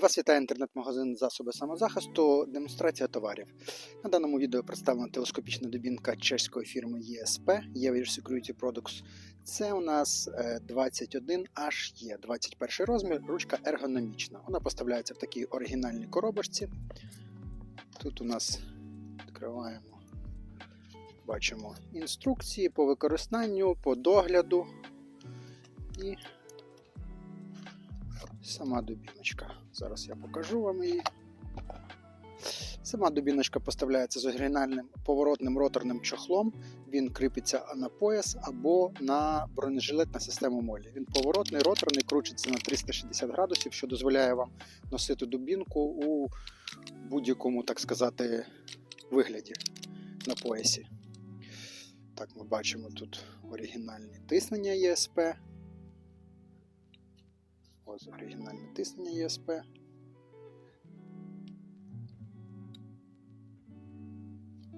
Вас вітає інтернет-магазин засоби самозахисту. Демонстрація товарів. На даному відео представлена телескопічна дубінка чеської фірми ESP Year Security Products. Це у нас е, 21HE, 21 розмір, ручка ергономічна. Вона поставляється в такій оригінальній коробочці. Тут у нас відкриваємо, бачимо інструкції по використанню, по догляду і сама дубіночка. Зараз я покажу вам її. Сама дубіночка поставляється з оригінальним поворотним роторним чохлом. Він кріпиться на пояс або на бронежилет на систему молі. Він поворотний, роторний, кручиться на 360 градусів, що дозволяє вам носити дубінку у будь-якому, так сказати, вигляді на поясі. Так, ми бачимо тут оригінальні тиснення ЄСП. Ось оригінальне тиснення ЄСП.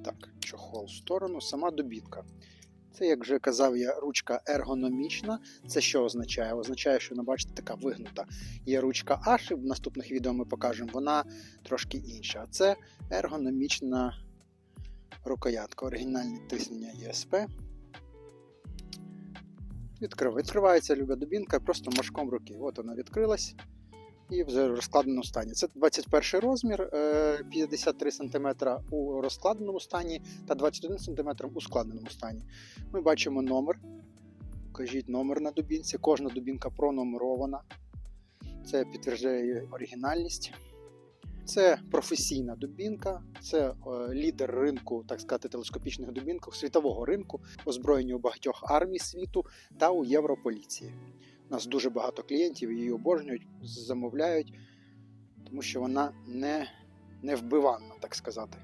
Так, чохол в сторону, сама добітка. Це, як вже казав я, ручка ергономічна. Це що означає? Означає, що вона, бачите, така вигнута. Є ручка H, в наступних відео ми покажемо, вона трошки інша. А це ергономічна рукоятка, оригінальне тиснення ЄСП. Відкрив. Відкривається люба дубінка просто мошком руки. От вона відкрилась і в розкладеному стані. Це 21 розмір, е, 53 см у розкладеному стані та 21 см у складеному стані. Ми бачимо номер. Покажіть номер на дубінці. Кожна дубінка пронумерована. Це підтверджує оригінальність. Це професійна дубінка, це е, лідер ринку, так сказати, телескопічних дубінок, світового ринку, озброєні у багатьох армій світу та у Європоліції. У нас дуже багато клієнтів її обожнюють, замовляють, тому що вона не, не вбиванна, так сказати.